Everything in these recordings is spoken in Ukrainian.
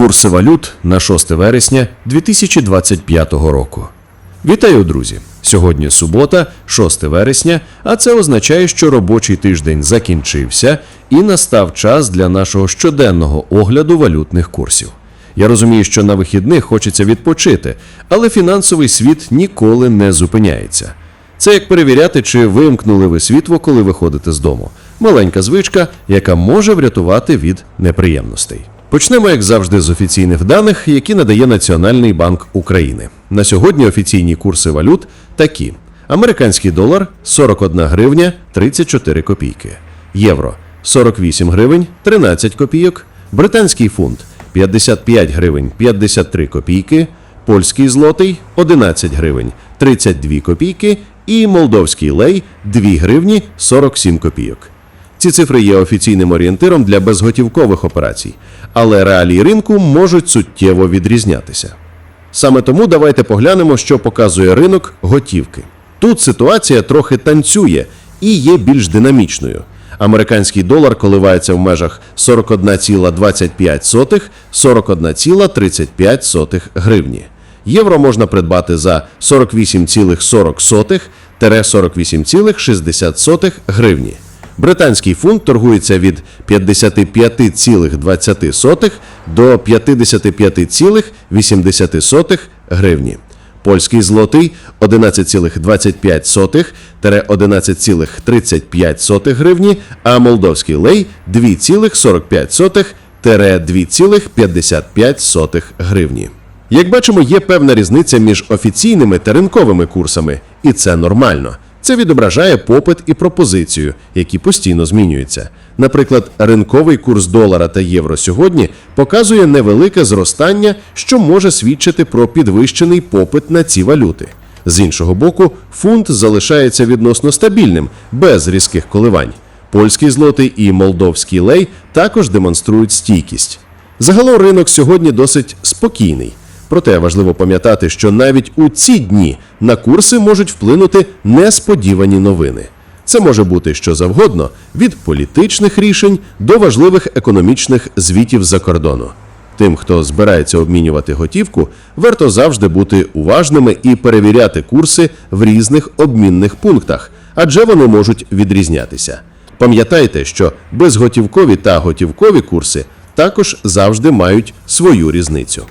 Курси валют на 6 вересня 2025 року. Вітаю, друзі! Сьогодні субота, 6 вересня, а це означає, що робочий тиждень закінчився і настав час для нашого щоденного огляду валютних курсів. Я розумію, що на вихідних хочеться відпочити, але фінансовий світ ніколи не зупиняється. Це як перевіряти, чи вимкнули ви світло, коли виходите з дому. Маленька звичка, яка може врятувати від неприємностей. Почнемо, як завжди, з офіційних даних, які надає Національний банк України. На сьогодні офіційні курси валют такі: американський долар 41 гривня 34 копійки, євро 48 гривень 13 копійок, британський фунт 55 гривень 53 копійки, польський злотий 11 гривень 32 копійки. І молдовський лей 2 гривні 47 копійок. Ці цифри є офіційним орієнтиром для безготівкових операцій, але реалії ринку можуть суттєво відрізнятися. Саме тому давайте поглянемо, що показує ринок готівки. Тут ситуація трохи танцює і є більш динамічною. Американський долар коливається в межах 41,25 41,35 гривні. Євро можна придбати за 48,40 48,60 гривні. Британський фунт торгується від 55,20 до 55,80 гривні. Польський злотий 11,25 11,35 гривні, а молдовський лей 2,45 2,55 гривні. Як бачимо, є певна різниця між офіційними та ринковими курсами, і це нормально. Це відображає попит і пропозицію, які постійно змінюються. Наприклад, ринковий курс долара та євро сьогодні показує невелике зростання, що може свідчити про підвищений попит на ці валюти. З іншого боку, фунт залишається відносно стабільним, без різких коливань. Польський злотий і молдовський лей також демонструють стійкість. Загалом ринок сьогодні досить спокійний. Проте важливо пам'ятати, що навіть у ці дні на курси можуть вплинути несподівані новини. Це може бути що завгодно від політичних рішень до важливих економічних звітів за кордону. Тим, хто збирається обмінювати готівку, варто завжди бути уважними і перевіряти курси в різних обмінних пунктах, адже вони можуть відрізнятися. Пам'ятайте, що безготівкові та готівкові курси також завжди мають свою різницю.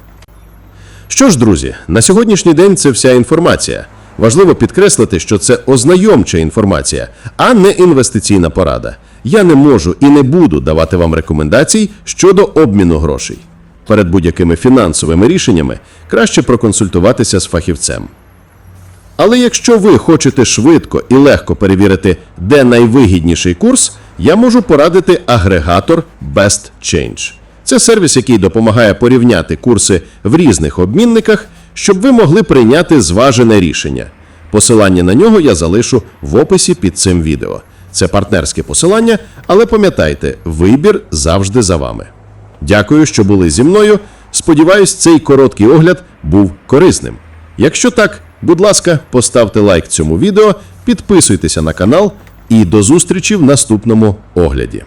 Що ж, друзі, на сьогоднішній день це вся інформація. Важливо підкреслити, що це ознайомча інформація, а не інвестиційна порада. Я не можу і не буду давати вам рекомендацій щодо обміну грошей. Перед будь-якими фінансовими рішеннями краще проконсультуватися з фахівцем. Але якщо ви хочете швидко і легко перевірити, де найвигідніший курс, я можу порадити агрегатор Best Change. Це сервіс, який допомагає порівняти курси в різних обмінниках, щоб ви могли прийняти зважене рішення. Посилання на нього я залишу в описі під цим відео. Це партнерське посилання, але пам'ятайте, вибір завжди за вами. Дякую, що були зі мною. Сподіваюсь, цей короткий огляд був корисним. Якщо так, будь ласка, поставте лайк цьому відео, підписуйтеся на канал і до зустрічі в наступному огляді.